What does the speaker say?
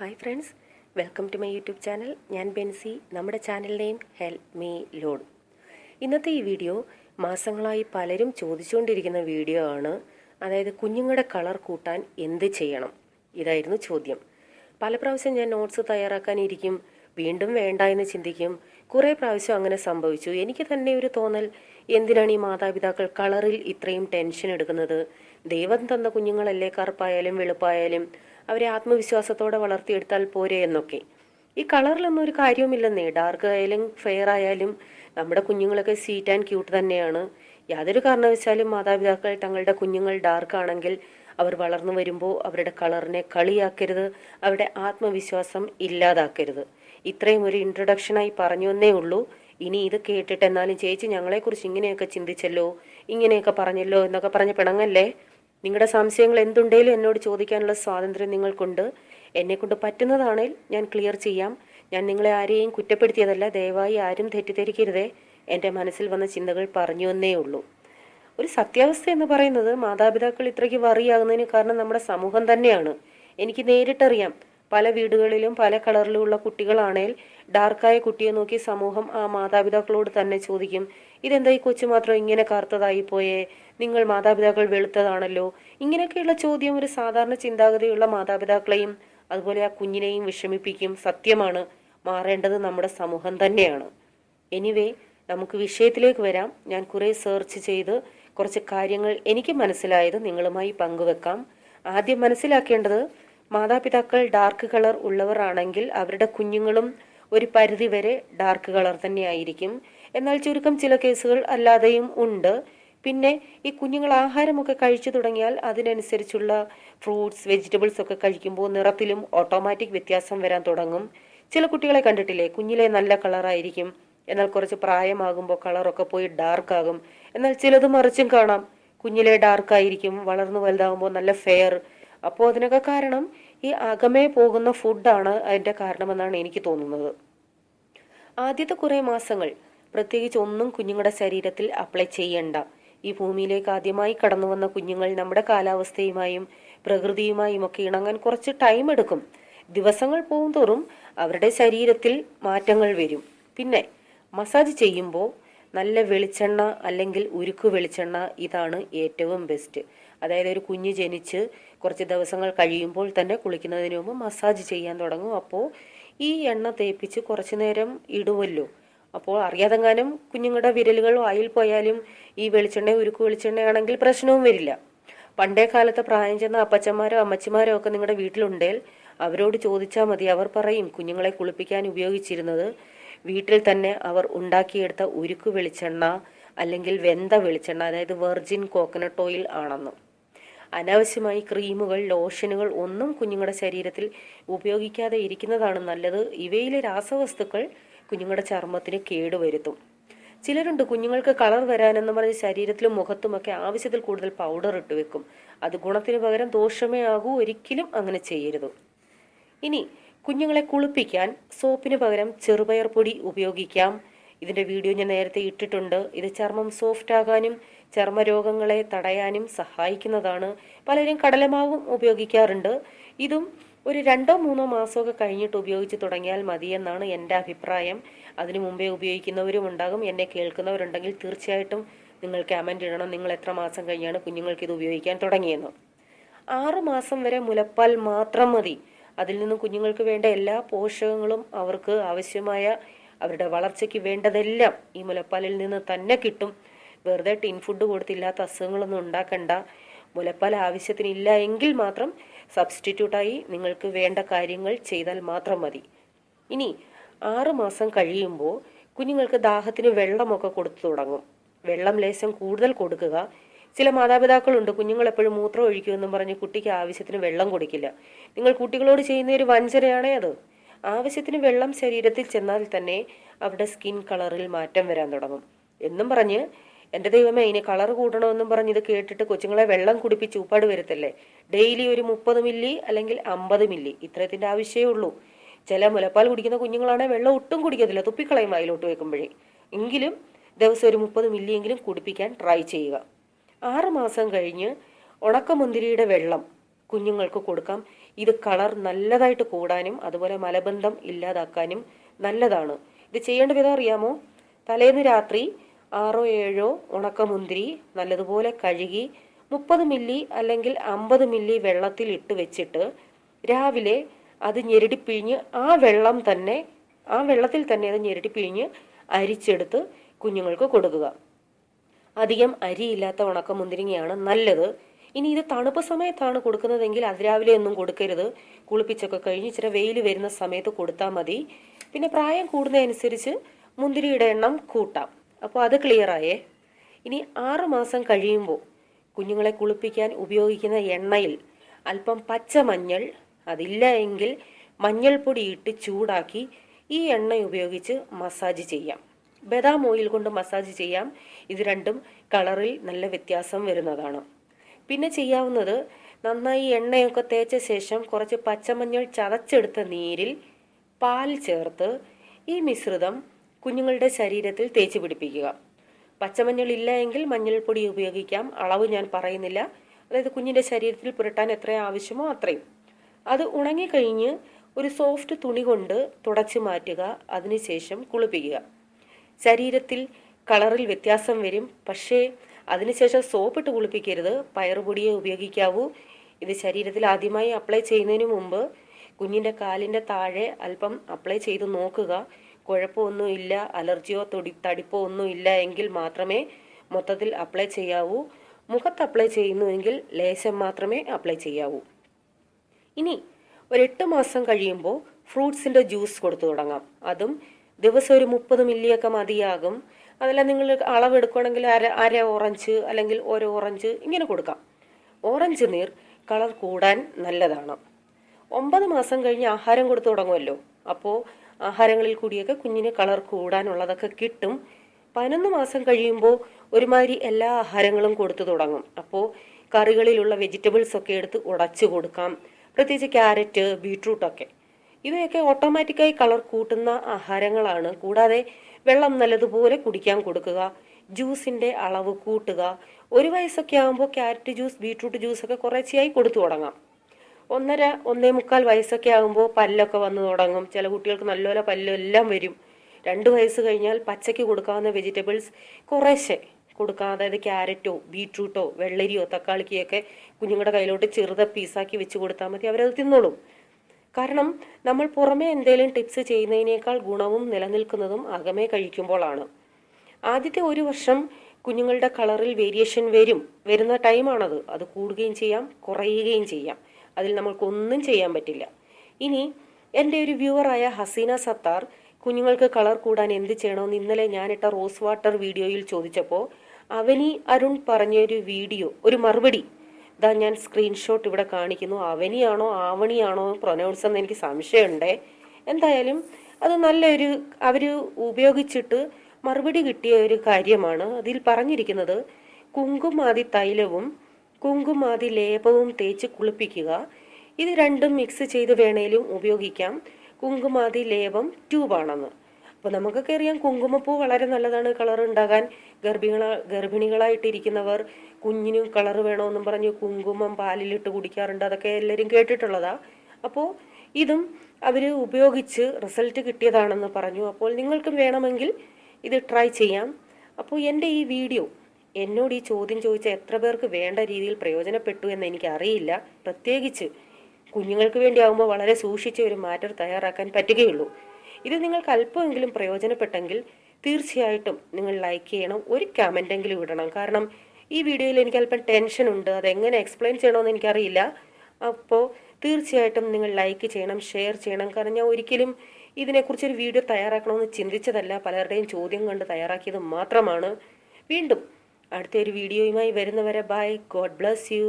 Hi friends welcome to my YouTube channel ഞാൻ ബെൻസി നമ്മുടെ channel name help me lord ഇന്നത്തെ ഈ വീഡിയോ മാസങ്ങളായി പലരും ചോദിച്ചുകൊണ്ടിരിക്കുന്ന വീഡിയോ ആണ്. അതായത് കുഞ്ഞുങ്ങളുടെ കളർ കൂട്ടാൻ എന്ത് ചെയ്യണം? ഇതായിരുന്നു ചോദ്യം. പല പ്രാവശ്യം ഞാൻ നോട്ട്സ് തയ്യാറാക്കാനിരിക്കും വീണ്ടും വേണ്ട എന്ന് ചിന്തിക്കും. കുറേ പ്രാവശ്യം അങ്ങനെ സംഭവിച്ചു. എനിക്ക് തന്നെ ഒരു തോന്നൽ എന്തിനാണ് ഈ മാതാപിതാക്കൾ കളറിൽ ഇത്രയും ടെൻഷൻ എടുക്കുന്നത്? ദൈവം തന്ന കുഞ്ഞുങ്ങളല്ലേ കറുപ്പായാലും വെളുപ്പായാലും അവരെ ആത്മവിശ്വാസത്തോടെ വളർത്തിയെടുത്താൽ പോരെ എന്നൊക്കെ. ഈ കളറിലൊന്നും ഒരു കാര്യവുമില്ലെന്നേ. ഡാർക്ക് ആയാലും ഫെയർ ആയാലും നമ്മുടെ കുഞ്ഞുങ്ങളൊക്കെ സ്വീറ്റ് ആൻഡ് ക്യൂട്ട് തന്നെയാണ്. യാതൊരു കാരണവശാലും മാതാപിതാക്കൾ തങ്ങളുടെ കുഞ്ഞുങ്ങൾ ഡാർക്ക് ആണെങ്കിൽ അവർ വളർന്നു വരുമ്പോൾ അവരുടെ കളറിനെ കളിയാക്കരുത് അവരുടെ ആത്മവിശ്വാസം ഇല്ലാതാക്കരുത്. ഇത്രയും ഒരു ഇൻട്രൊഡക്ഷനായി പറഞ്ഞു എന്നേ ഉള്ളൂ. ഇനി ഇത് കേട്ടിട്ട് എന്നാലും ചേച്ചി ഞങ്ങളെക്കുറിച്ച് ഇങ്ങനെയൊക്കെ ചിന്തിച്ചല്ലോ ഇങ്ങനെയൊക്കെ പറഞ്ഞല്ലോ എന്നൊക്കെ പറഞ്ഞ് പിണങ്ങല്ലേ? നിങ്ങളുടെ സംശയങ്ങൾ എന്തുണ്ടെങ്കിലും എന്നോട് ചോദിക്കാനുള്ള സ്വാതന്ത്ര്യം നിങ്ങൾക്കുണ്ട്. എന്നെക്കൊണ്ട് പറ്റുന്നതാണെങ്കിൽ ഞാൻ ക്ലിയർ ചെയ്യാം. ഞാൻ നിങ്ങളെ ആരെയും കുറ്റപ്പെടുത്തിയതല്ല ദയവായി ആരും തെറ്റിദ്ധരിക്കരുതേ. എന്റെ മനസ്സിൽ വന്ന ചിന്തകൾ പറഞ്ഞു എന്നേ ഉള്ളൂ. ഒരു സത്യാവസ്ഥ എന്ന് പറയുന്നത് മാതാപിതാക്കൾ ഇത്രയ്ക്ക് വറിയാകുന്നതിന് കാരണം നമ്മുടെ സമൂഹം തന്നെയാണ്. എനിക്ക് നേരിട്ടറിയാം പല വീടുകളിലും പല കളറിലുമുള്ള കുട്ടികളാണേൽ ഡാർക്കായ കുട്ടിയെ നോക്കി സമൂഹം ആ മാതാപിതാക്കളോട് തന്നെ ചോദിക്കും ഇതെന്താ ഈ കൊച്ചു മാത്രം ഇങ്ങനെ കറുത്തതായി പോയേ? നിങ്ങൾ മാതാപിതാക്കൾ വെളുത്തതാണല്ലോ. ഇങ്ങനെയൊക്കെയുള്ള ചോദ്യം ഒരു സാധാരണ ചിന്താഗതിയുള്ള മാതാപിതാക്കളെയും അതുപോലെ ആ കുഞ്ഞിനെയും വിഷമിപ്പിക്കും. സത്യമാണ്. മാറേണ്ടത് നമ്മുടെ സമൂഹം തന്നെയാണ്. എനിവേ നമുക്ക് വിഷയത്തിലേക്ക് വരാം. ഞാൻ കുറെ സെർച്ച് ചെയ്ത് കുറച്ച് കാര്യങ്ങൾ എനിക്ക് മനസ്സിലായത് നിങ്ങളുമായി പങ്കുവെക്കാം. ആദ്യം മനസ്സിലാക്കേണ്ടത് മാതാപിതാക്കൾ ഡാർക്ക് കളർ ഉള്ളവർ ആണെങ്കിൽ അവരുടെ കുഞ്ഞുങ്ങളും ഒരു പരിധി വരെ ഡാർക്ക് കളർ തന്നെയായിരിക്കും. എന്നാൽ ചുരുക്കം ചില കേസുകൾ അല്ലാതെയും ഉണ്ട്. പിന്നെ ഈ കുഞ്ഞുങ്ങൾ ആഹാരമൊക്കെ കഴിച്ചു തുടങ്ങിയാൽ അതിനനുസരിച്ചുള്ള ഫ്രൂട്ട്സ് വെജിറ്റബിൾസ് ഒക്കെ കഴിക്കുമ്പോൾ നിറത്തിലും ഓട്ടോമാറ്റിക് വ്യത്യാസം വരാൻ തുടങ്ങും. ചില കുട്ടികളെ കണ്ടിട്ടില്ലേ? കുഞ്ഞിലെ നല്ല കളറായിരിക്കും എന്നാൽ കുറച്ച് പ്രായമാകുമ്പോൾ കളറൊക്കെ പോയി ഡാർക്ക് ആകും. എന്നാൽ ചിലത് മറിച്ചും കാണാം. കുഞ്ഞിലെ ഡാർക്ക് ആയിരിക്കും വളർന്നു വലുതാകുമ്പോൾ നല്ല ഫെയർ അപ്പോൾ അതിനൊക്കെ കാരണം ഈ അകമേ പോകുന്ന ഫുഡാണ് അതിന്റെ കാരണമെന്നാണ് എനിക്ക് തോന്നുന്നത്. ആദ്യത്തെ കുറേ മാസങ്ങൾ പ്രത്യേകിച്ച് ഒന്നും കുഞ്ഞുങ്ങളുടെ ശരീരത്തിൽ അപ്ലൈ ചെയ്യണ്ട. ഈ ഭൂമിയിലേക്ക് ആദ്യമായി കടന്നു വന്ന കുഞ്ഞുങ്ങൾ നമ്മുടെ കാലാവസ്ഥയുമായും പ്രകൃതിയുമായും ഒക്കെ ഇണങ്ങാൻ കുറച്ച് ടൈം എടുക്കും. ദിവസങ്ങൾ പോകും തോറും അവരുടെ ശരീരത്തിൽ മാറ്റങ്ങൾ വരും. പിന്നെ മസാജ് ചെയ്യുമ്പോൾ നല്ല വെളിച്ചെണ്ണ അല്ലെങ്കിൽ ഉരുക്ക് വെളിച്ചെണ്ണ ഇതാണ് ഏറ്റവും ബെസ്റ്റ് അതായത് ഒരു കുഞ്ഞ് ജനിച്ച് കുറച്ച് ദിവസങ്ങൾ കഴിയുമ്പോൾ തന്നെ കുളിക്കുന്നതിന് മുമ്പ് മസാജ് ചെയ്യാൻ തുടങ്ങും. അപ്പോൾ ഈ എണ്ണ തേപ്പിച്ച് കുറച്ചു നേരം ഇടുമല്ലോ അപ്പോൾ അറിയാതെങ്ങാനും കുഞ്ഞുങ്ങളുടെ വിരലുകൾ വായിൽ പോയാലും ഈ വെളിച്ചെണ്ണ ഉരുക്ക് വെളിച്ചെണ്ണയാണെങ്കിൽ പ്രശ്നവും വരില്ല. പണ്ടേ കാലത്തെ പ്രായം ചെന്ന അപ്പച്ചന്മാരോ അമ്മച്ചിമാരോ ഒക്കെ നിങ്ങളുടെ വീട്ടിലുണ്ടേൽ അവരോട് ചോദിച്ചാൽ മതി. അവർ പറയും കുഞ്ഞുങ്ങളെ കുളിപ്പിക്കാൻ ഉപയോഗിച്ചിരുന്നത് വീട്ടിൽ തന്നെ അവർ ഉണ്ടാക്കിയെടുത്ത ഉരുക്ക് വെളിച്ചെണ്ണ അല്ലെങ്കിൽ വെന്ത വെളിച്ചെണ്ണ അതായത് വെർജിൻ കോക്കനട്ട് ഓയിൽ ആണെന്ന്. അനാവശ്യമായി ക്രീമുകൾ ലോഷനുകൾ ഒന്നും കുഞ്ഞുങ്ങളുടെ ശരീരത്തിൽ ഉപയോഗിക്കാതെ ഇരിക്കുന്നതാണ് നല്ലത്. ഇവയിലെ രാസവസ്തുക്കൾ കുഞ്ഞുങ്ങളുടെ ചർമ്മത്തിന് കേടുവരുത്തും. ചിലരുണ്ട് കുഞ്ഞുങ്ങൾക്ക് കളർ വരാനെന്ന് പറഞ്ഞ് ശരീരത്തിലും മുഖത്തുമൊക്കെ ആവശ്യത്തിൽ കൂടുതൽ പൗഡർ ഇട്ട് വെക്കും. അത് ഗുണത്തിന് പകരം ദോഷമേ ആകൂ ഒരിക്കലും അങ്ങനെ ചെയ്യരുത്. ഇനി കുഞ്ഞുങ്ങളെ കുളിപ്പിക്കാൻ സോപ്പിന് പകരം ചെറുപയർ പൊടി ഉപയോഗിക്കാം. ഇതിന്റെ വീഡിയോ ഞാൻ നേരത്തെ ഇട്ടിട്ടുണ്ട്. ഇത് ചർമ്മം സോഫ്റ്റ് ആകാനും ചർമ്മരോഗങ്ങളെ തടയാനും സഹായിക്കുന്നതാണ് പലരും കടലമാവും ഉപയോഗിക്കാറുണ്ട്. ഇതും ഒരു രണ്ടോ മൂന്നോ മാസമൊക്കെ കഴിഞ്ഞിട്ട് ഉപയോഗിച്ച് തുടങ്ങിയാൽ മതിയെന്നാണ് എന്റെ അഭിപ്രായം. അതിനു മുമ്പേ ഉപയോഗിക്കുന്നവരും ഉണ്ടാകും എന്നെ കേൾക്കുന്നവരുണ്ടെങ്കിൽ തീർച്ചയായിട്ടും നിങ്ങൾ കമന്റ് ഇടണം. നിങ്ങൾ എത്ര മാസം കഴിഞ്ഞാണ് കുഞ്ഞുങ്ങൾക്ക് ഇത് ഉപയോഗിക്കാൻ തുടങ്ങിയെന്ന്. ആറു മാസം വരെ മുലപ്പാൽ മാത്രം മതി. അതിൽ നിന്നും കുഞ്ഞുങ്ങൾക്ക് വേണ്ട എല്ലാ പോഷകങ്ങളും അവർക്ക് ആവശ്യമായ അവരുടെ വളർച്ചയ്ക്ക് വേണ്ടതെല്ലാം ഈ മുലപ്പാലിൽ നിന്ന് തന്നെ കിട്ടും. വെറുതെ ടിൻ ഫുഡ് കൊടുത്തില്ലാത്ത അസുഖങ്ങളൊന്നും ഉണ്ടാക്കണ്ട. മുലപ്പാൽ ആവശ്യത്തിനില്ല എങ്കിൽ മാത്രം സബ്സ്റ്റിറ്റ്യൂട്ടായി നിങ്ങൾക്ക് വേണ്ട കാര്യങ്ങൾ ചെയ്താൽ മാത്രം മതി. ഇനി ആറ് മാസം കഴിയുമ്പോൾ കുഞ്ഞുങ്ങൾക്ക് ദാഹത്തിന് വെള്ളമൊക്കെ കൊടുത്തു തുടങ്ങും. വെള്ളം ലേശം കൂടുതൽ കൊടുക്കുക. ചില മാതാപിതാക്കളുണ്ട് കുഞ്ഞുങ്ങൾ എപ്പോഴും മൂത്രം ഒഴിക്കുമെന്നും പറഞ്ഞ് കുട്ടിക്ക് ആവശ്യത്തിന് വെള്ളം കൊടുക്കില്ല. നിങ്ങൾ കുട്ടികളോട് ചെയ്യുന്ന ഒരു വഞ്ചനയാണേ അത്. ആവശ്യത്തിന് വെള്ളം ശരീരത്തിൽ ചെന്നാൽ തന്നെ അവരുടെ സ്കിൻ കളറിൽ മാറ്റം വരാൻ തുടങ്ങും. എന്നും പറഞ്ഞ് എന്റെ ദൈവമേ ഇനി കളർ കൂടണമെന്നും പറഞ്ഞ് ഇത് കേട്ടിട്ട് കൊച്ചുങ്ങളെ വെള്ളം കുടിപ്പിച്ച് ഉപ്പാട് വരുത്തല്ലേ? ഡെയിലി ഒരു മുപ്പത് മില്ലി അല്ലെങ്കിൽ അമ്പത് മില്ലി ഇത്രയത്തിന്റെ ആവശ്യമേ ഉള്ളൂ. ചില മുലപ്പാൽ കുടിക്കുന്ന കുഞ്ഞുങ്ങളാണെങ്കിൽ വെള്ളം ഒട്ടും കുടിക്കത്തില്ല തുപ്പിക്കളയും വായിലോട്ട് വെക്കുമ്പോഴേ. എങ്കിലും ദിവസം ഒരു മുപ്പത് മില്ലിയെങ്കിലും കുടിപ്പിക്കാൻ ട്രൈ ചെയ്യുക. ആറ് മാസം കഴിഞ്ഞ് ഉണക്കമുന്തിരിയുടെ വെള്ളം കുഞ്ഞുങ്ങൾക്ക് കൊടുക്കാം. ഇത് കളർ നല്ലതായിട്ട് കൂടാനും അതുപോലെ മലബന്ധം ഇല്ലാതാക്കാനും നല്ലതാണ്. ഇത് ചെയ്യേണ്ട വിധം അറിയാമോ? തലേന്ന് രാത്രി ആറോ ഏഴോ ഉണക്കമുന്തിരി നല്ലതുപോലെ കഴുകി മുപ്പത് മില്ലി അല്ലെങ്കിൽ അമ്പത് മില്ലി വെള്ളത്തിൽ ഇട്ട് വെച്ചിട്ട് രാവിലെ അത് ഞെരടിപ്പിഴിഞ്ഞ് ആ വെള്ളം തന്നെ ആ വെള്ളത്തിൽ തന്നെ അത് ഞെരടിപ്പിഴിഞ്ഞ് അരിച്ചെടുത്ത് കുഞ്ഞുങ്ങൾക്ക് കൊടുക്കുക. അധികം അരിയില്ലാത്ത ഉണക്കമുന്തിരിങ്ങയാണ് നല്ലത്. ഇനി ഇത് തണുപ്പ് സമയത്താണ് കൊടുക്കുന്നതെങ്കിൽ അതിരാവിലെ ഒന്നും കൊടുക്കരുത്. കുളിപ്പിച്ചൊക്കെ കഴിഞ്ഞ് ഇച്ചിരി വെയിൽ വരുന്ന സമയത്ത് കൊടുത്താൽ മതി. പിന്നെ പ്രായം കൂടുന്നതനുസരിച്ച് മുന്തിരിയുടെ എണ്ണം കൂട്ടാം. അപ്പോൾ അത് ക്ലിയർ ആയേ ഇനി ആറ് മാസം കഴിയുമ്പോൾ കുഞ്ഞുങ്ങളെ കുളിപ്പിക്കാൻ ഉപയോഗിക്കുന്ന എണ്ണയിൽ അല്പം പച്ച മഞ്ഞൾ അതില്ല എങ്കിൽ മഞ്ഞൾപ്പൊടി ഇട്ട് ചൂടാക്കി ഈ എണ്ണ ഉപയോഗിച്ച് മസാജ് ചെയ്യാം. ബദാം ഓയിൽ കൊണ്ട് മസാജ് ചെയ്യാം. ഇത് രണ്ടും കളറിൽ നല്ല വ്യത്യാസം വരുന്നതാണ്. പിന്നെ ചെയ്യാവുന്നത് നന്നായി എണ്ണയൊക്കെ തേച്ച ശേഷം കുറച്ച് പച്ചമഞ്ഞൾ ചതച്ചെടുത്ത നീരിൽ പാൽ ചേർത്ത് ഈ മിശ്രിതം കുഞ്ഞുങ്ങളുടെ ശരീരത്തിൽ തേച്ച് പിടിപ്പിക്കുക. പച്ചമഞ്ഞൾ ഇല്ല എങ്കിൽ മഞ്ഞൾപ്പൊടി ഉപയോഗിക്കാം. അളവ് ഞാൻ പറയുന്നില്ല. അതായത് കുഞ്ഞിന്റെ ശരീരത്തിൽ പുരട്ടാൻ എത്ര ആവശ്യമോ അത്രയും. അത് ഉണങ്ങിക്കഴിഞ്ഞ് ഒരു സോഫ്റ്റ് തുണി കൊണ്ട് തുടച്ചു മാറ്റുക. അതിനുശേഷം കുളിപ്പിക്കുക. ശരീരത്തിൽ കളറിൽ വ്യത്യാസം വരും. പക്ഷേ അതിനുശേഷം സോപ്പിട്ട് കുളിപ്പിക്കരുത്. പയറുപൊടിയെ ഉപയോഗിക്കാവൂ. ഇത് ശരീരത്തിൽ ആദ്യമായി അപ്ലൈ ചെയ്യുന്നതിന് മുമ്പ് കുഞ്ഞിന്റെ കാലിന്റെ താഴെ അല്പം അപ്ലൈ ചെയ്ത് നോക്കുക. കുഴപ്പമൊന്നുമില്ല അലർജിയോ തൊടി തടിപ്പോ ഒന്നും ഇല്ല എങ്കിൽ മാത്രമേ മൊത്തത്തിൽ അപ്ലൈ ചെയ്യാവൂ. മുഖത്ത് അപ്ലൈ ചെയ്യുന്നുവെങ്കിൽ ലേശം മാത്രമേ അപ്ലൈ ചെയ്യാവൂ. ഇനി ഒരു എട്ട് മാസം കഴിയുമ്പോൾ ഫ്രൂട്ട്സിന്റെ ജ്യൂസ് കൊടുത്തു തുടങ്ങാം. അതും ദിവസം ഒരു മുപ്പത് മില്ലിയൊക്കെ മതിയാകും. അതല്ല നിങ്ങൾ അളവെടുക്കുകയാണെങ്കിൽ അര അര ഓറഞ്ച് അല്ലെങ്കിൽ ഒരു ഓറഞ്ച് ഇങ്ങനെ കൊടുക്കാം. ഓറഞ്ച് നീർ കളർ കൂടാൻ നല്ലതാണ്. ഒമ്പത് മാസം കഴിഞ്ഞ് ആഹാരം കൊടുത്തു തുടങ്ങുമല്ലോ. അപ്പോൾ ആഹാരങ്ങളിൽ കൂടിയൊക്കെ കുഞ്ഞിന് കളർ കൂടാനുള്ളതൊക്കെ കിട്ടും. പതിനൊന്ന് മാസം കഴിയുമ്പോൾ ഒരുമാതിരി എല്ലാ ആഹാരങ്ങളും കൊടുത്തു തുടങ്ങും. അപ്പോൾ കറികളിലുള്ള വെജിറ്റബിൾസ് ഒക്കെ എടുത്ത് ഉടച്ചു കൊടുക്കാം. പ്രത്യേകിച്ച് ക്യാരറ്റ് ബീട്രൂട്ടൊക്കെ ഇവയൊക്കെ ഓട്ടോമാറ്റിക്കായി കളർ കൂട്ടുന്ന ആഹാരങ്ങളാണ്. കൂടാതെ വെള്ളം നല്ലതുപോലെ കുടിക്കാൻ കൊടുക്കുക. ജ്യൂസിന്റെ അളവ് കൂട്ടുക. ഒരു വയസ്സൊക്കെ ആകുമ്പോൾ ക്യാരറ്റ് ജ്യൂസ് ബീട്രൂട്ട് ജ്യൂസ് ഒക്കെ കുറേശ്ശെയായി കൊടുത്തു തുടങ്ങാം. ഒന്നര ഒന്നേ മുക്കാൽ വയസ്സൊക്കെ ആകുമ്പോൾ പല്ലൊക്കെ വന്ന് തുടങ്ങും. ചില കുട്ടികൾക്ക് നല്ലപോലെ പല്ലെല്ലാം വരും. രണ്ട് വയസ്സ് കഴിഞ്ഞാൽ പച്ചയ്ക്ക് കൊടുക്കാവുന്ന വെജിറ്റബിൾസ് കുറേശ്ശെ കൊടുക്കാം. അതായത് ക്യാരറ്റോ ബീട്രൂട്ടോ വെള്ളരിയോ തക്കാളിക്കയൊക്കെ കുഞ്ഞുങ്ങളുടെ കയ്യിലോട്ട് ചെറുത പീസാക്കി വെച്ച് കൊടുത്താൽ മതി. അവരത് തിന്നോളും. കാരണം നമ്മൾ പുറമേ എന്തെങ്കിലും ടിപ്സ് ചെയ്യുന്നതിനേക്കാൾ ഗുണവും നിലനിൽക്കുന്നതും അകമേ കഴിക്കുമ്പോഴാണ്. ആദ്യത്തെ ഒരു വർഷം കുഞ്ഞുങ്ങളുടെ കളറിൽ വേരിയേഷൻ വരും. വരുന്ന ടൈമാണത് അത് കൂടുകയും ചെയ്യാം കുറയുകയും ചെയ്യാം. അതിൽ നമ്മൾക്കൊന്നും ചെയ്യാൻ പറ്റില്ല. ഇനി എന്റെ ഒരു വ്യൂവറായ ഹസീന സത്താർ കുഞ്ഞുങ്ങൾക്ക് കളർ കൂടാൻ എന്ത് ചെയ്യണമെന്ന് ഇന്നലെ ഞാനിട്ട റോസ് വാട്ടർ വീഡിയോയിൽ ചോദിച്ചപ്പോൾ അവനി അരുൺ പറഞ്ഞൊരു വീഡിയോ ഒരു മറുപടി ഇതാ ഞാൻ സ്ക്രീൻഷോട്ട് ഇവിടെ കാണിക്കുന്നു. അവനിയാണോ ആവണിയാണോ പ്രൊനൗൺസ് എന്ന് എനിക്ക് സംശയമുണ്ടേ. എന്തായാലും അത് നല്ലൊരു അവർ ഉപയോഗിച്ചിട്ട് മറുപടി കിട്ടിയ ഒരു കാര്യമാണ്. അതിൽ പറഞ്ഞിരിക്കുന്നത് കുങ്കുമാതി തൈലവും കുങ്കുമാതി ലേപവും തേച്ച് കുളിപ്പിക്കുക. ഇത് രണ്ടും മിക്സ് ചെയ്ത് വേണേലും ഉപയോഗിക്കാം. കുങ്കുമാതി ലേപം ട്യൂബാണെന്ന് അപ്പോൾ നമുക്കൊക്കെ അറിയാം കുങ്കുമപ്പൂ വളരെ നല്ലതാണ്. കളർ ഉണ്ടാകാൻ ഗർഭിണികള ഗർഭിണികളായിട്ടിരിക്കുന്നവർ കുഞ്ഞിനും കളർ വേണമെന്നും പറഞ്ഞ് കുങ്കുമം പാലിലിട്ട് കുടിക്കാറുണ്ട്. അതൊക്കെ എല്ലാവരും കേട്ടിട്ടുള്ളതാ. അപ്പോൾ ഇതും അവർ ഉപയോഗിച്ച് റിസൾട്ട് കിട്ടിയതാണെന്ന് പറഞ്ഞു. അപ്പോൾ നിങ്ങൾക്കും വേണമെങ്കിൽ ഇത് ട്രൈ ചെയ്യാം. അപ്പോൾ എന്റെ ഈ വീഡിയോ എന്നോട് ഈ ചോദ്യം ചോദിച്ച എത്ര പേർക്ക് വേണ്ട രീതിയിൽ പ്രയോജനപ്പെട്ടു എന്ന് എനിക്ക് അറിയില്ല പ്രത്യേകിച്ച് കുഞ്ഞുങ്ങൾക്ക് വേണ്ടി ആകുമ്പോൾ വളരെ സൂക്ഷിച്ച് ഒരു മാറ്റർ തയ്യാറാക്കാൻ പറ്റുകയുള്ളൂ. ഇത് നിങ്ങൾക്ക് അല്പമെങ്കിലും പ്രയോജനപ്പെട്ടെങ്കിൽ തീർച്ചയായിട്ടും നിങ്ങൾ ലൈക്ക് ചെയ്യണം. ഒരു കമന്റ് എങ്കിലും ഇടണം. കാരണം ഈ വീഡിയോയിൽ എനിക്ക് അല്പം ടെൻഷൻ ഉണ്ട്. അതെങ്ങനെ എക്സ്പ്ലെയിൻ ചെയ്യണമെന്ന് എനിക്കറിയില്ല. അപ്പോൾ തീർച്ചയായിട്ടും നിങ്ങൾ ലൈക്ക് ചെയ്യണം ഷെയർ ചെയ്യണം. കാരണം ഞാൻ ഒരിക്കലും ഇതിനെക്കുറിച്ചൊരു വീഡിയോ തയ്യാറാക്കണമെന്ന് ചിന്തിച്ചതല്ല. പലരുടെയും ചോദ്യം കണ്ട് തയ്യാറാക്കിയത് മാത്രമാണ്. വീണ്ടും അടുത്ത ഒരു വീഡിയോയുമായി വരുന്നവരെ ബൈ. God bless you.